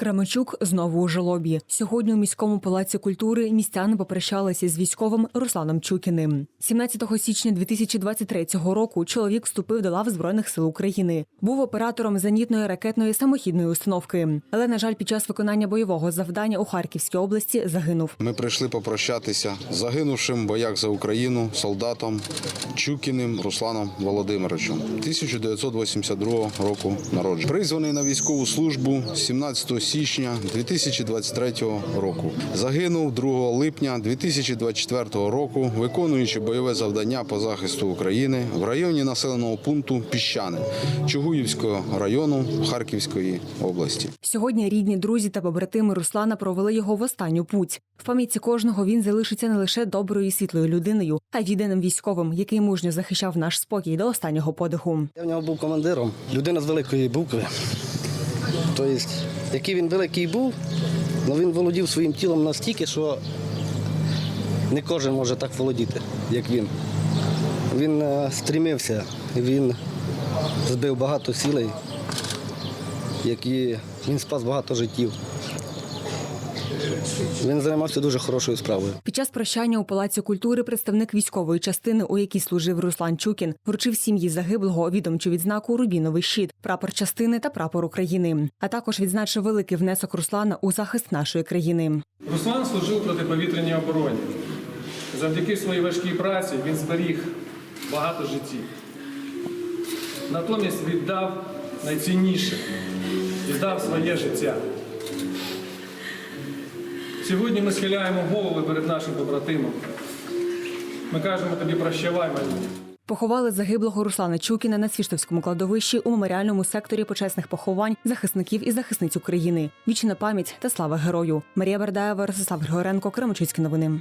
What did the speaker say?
Крамачук знову у жалобі. Сьогодні у міському палаці культури містяни попрощалися з військовим Русланом Чукіним. 17 січня 2023 року чоловік вступив до лав збройних сил України. Був оператором зенітної ракетної самохідної установки. Але на жаль, під час виконання бойового завдання у Харківській області загинув. Ми прийшли попрощатися з загинувшим в боях за Україну солдатом Чукіним Русланом Володимировичем 1982 року народження. Призваний на військову службу 17 січня 2023 року. Загинув 2 липня 2024 року, виконуючи бойове завдання по захисту України в районі населеного пункту Піщани Чугуївського району Харківської області. Сьогодні рідні, друзі та побратими Руслана провели його в останню путь. В пам'яті кожного він залишиться не лише доброю і світлою людиною, а й єдиним військовим, який мужньо захищав наш спокій до останнього подиху. Я в нього був командиром, людина з великої букви. Тобто, який він великий був, але він володів своїм тілом настільки, що не кожен може так володіти, як він. Він стремився, стрімився, він збив багато сілей, які він спас багато життів. Він займався дуже хорошою справою. Під час прощання у палаці культури представник військової частини, у якій служив Руслан Чукін, вручив сім'ї загиблого відомчу відзнаку Рубіновий щит, прапор частини та прапор України. А також відзначив великий внесок Руслана у захист нашої країни. Руслан служив протиповітряній обороні. Завдяки своїй важкій праці він зберіг багато життів. Натомість віддав найцінніше, віддав своє життя. Сьогодні ми схиляємо голови перед нашим побратимом. Ми кажемо тобі прощавай, мені. Поховали загиблого Руслана Чукіна на Свіштовському кладовищі у меморіальному секторі почесних поховань захисників і захисниць України. Вічна пам'ять та слава герою. Марія Бердаєва, Ростислав Григоренко, Кременчуцькі новини.